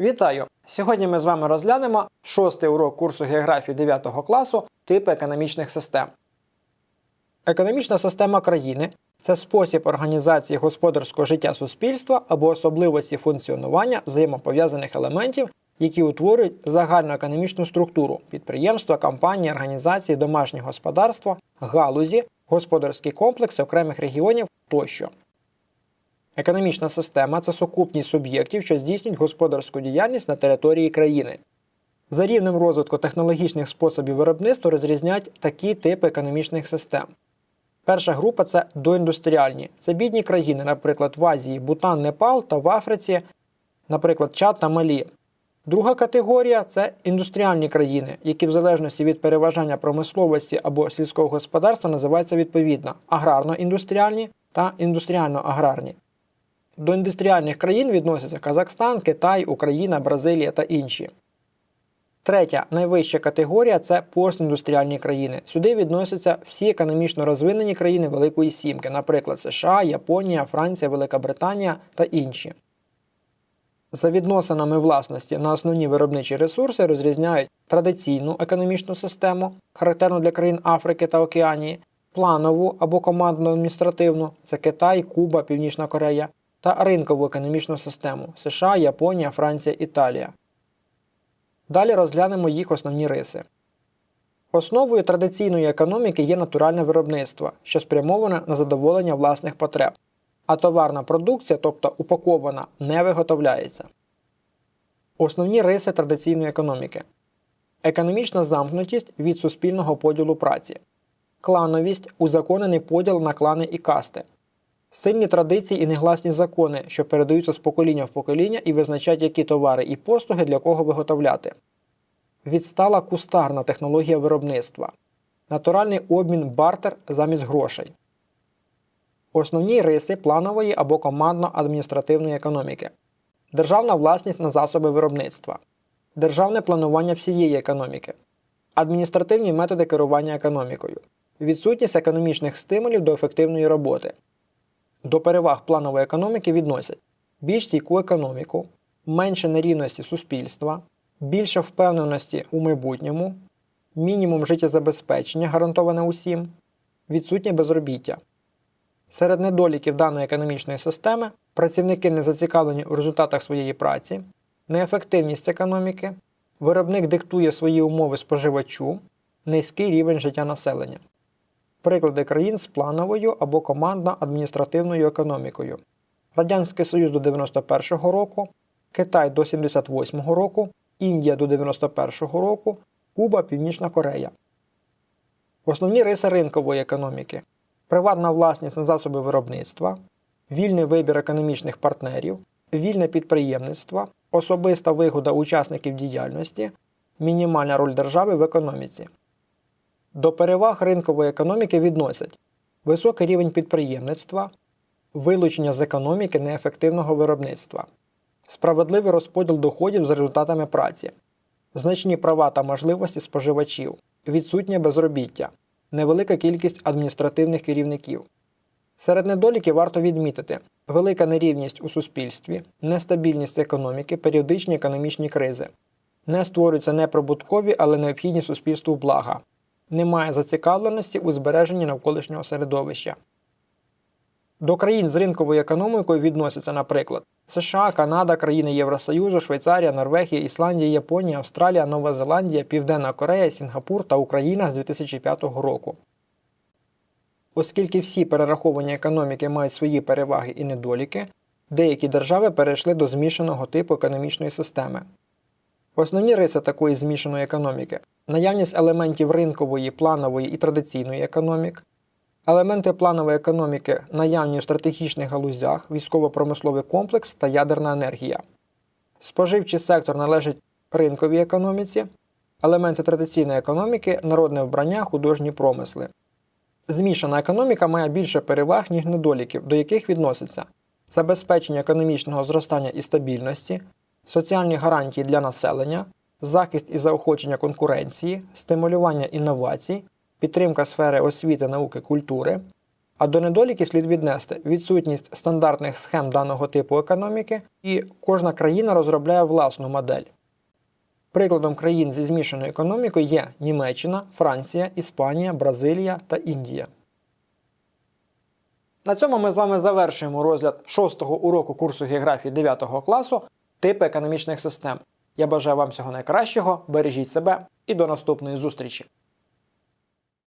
Вітаю! Сьогодні ми з вами розглянемо шостий урок курсу географії 9 класу типи економічних систем. Економічна система країни це спосіб організації господарського життя суспільства або особливості функціонування взаємопов'язаних елементів, які утворюють загальну економічну структуру підприємства, компанії, організації, домашнього господарства, галузі, господарські комплекси окремих регіонів тощо. Економічна система це сукупність суб'єктів, що здійснюють господарську діяльність на території країни. За рівнем розвитку технологічних способів виробництва розрізняють такі типи економічних систем. Перша група це доіндустріальні. Це бідні країни, наприклад, в Азії, Бутан, Непал та в Африці, наприклад, Чад та Малі. Друга категорія це індустріальні країни, які в залежності від переважання промисловості або сільського господарства називаються відповідно аграрно-індустріальні та індустріально-аграрні. До індустріальних країн відносяться Казахстан, Китай, Україна, Бразилія та інші. Третя найвища категорія це постіндустріальні країни. Сюди відносяться всі економічно розвинені країни Великої Сімки, наприклад, США, Японія, Франція, Велика Британія та інші. За відносинами власності на основні виробничі ресурси розрізняють традиційну економічну систему, характерну для країн Африки та Океанії, планову або командно-адміністративну це Китай, Куба, Північна Корея, та ринкову економічну систему США, Японія, Франція, Італія. Далі розглянемо їх основні риси. Основою традиційної економіки є натуральне виробництво, що спрямоване на задоволення власних потреб, а товарна продукція, тобто упакована, не виготовляється. Основні риси традиційної економіки. Економічна замкнутість від суспільного поділу праці, клановість, узаконений поділ на клани і касти, Сильні традиції і негласні закони, що передаються з покоління в покоління і визначають, які товари і послуги для кого виготовляти. Відстала кустарна технологія виробництва. Натуральний обмін бартер замість грошей. Основні риси планової або командно-адміністративної економіки. Державна власність на засоби виробництва. Державне планування всієї економіки. Адміністративні методи керування економікою. Відсутність економічних стимулів до ефективної роботи. До переваг планової економіки відносять більш стійку економіку, менше нерівності суспільства, більше впевненості у майбутньому, мінімум життєзабезпечення, гарантоване усім, відсутнє безробіття. Серед недоліків даної економічної системи працівники не зацікавлені у результатах своєї праці, неефективність економіки, виробник диктує свої умови споживачу, низький рівень життя населення. Приклади країн з плановою або командно-адміністративною економікою. Радянський Союз до 91-го року, Китай до 78-го року, Індія до 91-го року, Куба, Північна Корея. Основні риси ринкової економіки. Приватна власність на засоби виробництва, вільний вибір економічних партнерів, вільне підприємництво, особиста вигода учасників діяльності, мінімальна роль держави в економіці. До переваг ринкової економіки відносять високий рівень підприємництва, вилучення з економіки неефективного виробництва, справедливий розподіл доходів за результатами праці, значні права та можливості споживачів, відсутнє безробіття, невелика кількість адміністративних керівників. Серед недоліків варто відмітити велика нерівність у суспільстві, нестабільність економіки, періодичні економічні кризи. Не створюються неприбуткові, але необхідні суспільству блага немає зацікавленості у збереженні навколишнього середовища. До країн з ринковою економікою відносяться, наприклад, США, Канада, країни Євросоюзу, Швейцарія, Норвегія, Ісландія, Японія, Австралія, Нова Зеландія, Південна Корея, Сінгапур та Україна з 2005 року. Оскільки всі перераховані економіки мають свої переваги і недоліки, деякі держави перейшли до змішаного типу економічної системи. Основні риси такої змішаної економіки наявність елементів ринкової, планової і традиційної економік, елементи планової економіки наявні в стратегічних галузях, військово-промисловий комплекс та ядерна енергія. Споживчий сектор належить ринковій економіці, елементи традиційної економіки, народне вбрання, художні промисли. Змішана економіка має більше переваг, ніж недоліків, до яких відносяться забезпечення економічного зростання і стабільності, соціальні гарантії для населення, захист і заохочення конкуренції, стимулювання інновацій, підтримка сфери освіти, науки, культури, А до недоліків слід віднести відсутність стандартних схем даного типу економіки, і кожна країна розробляє власну модель. Прикладом країн зі змішаною економікою є Німеччина, Франція, Іспанія, Бразилія та Індія. На цьому ми з вами завершуємо розгляд шостого уроку курсу географії 9 класу типи економічних систем. Я бажаю вам всього найкращого, бережіть себе і до наступної зустрічі!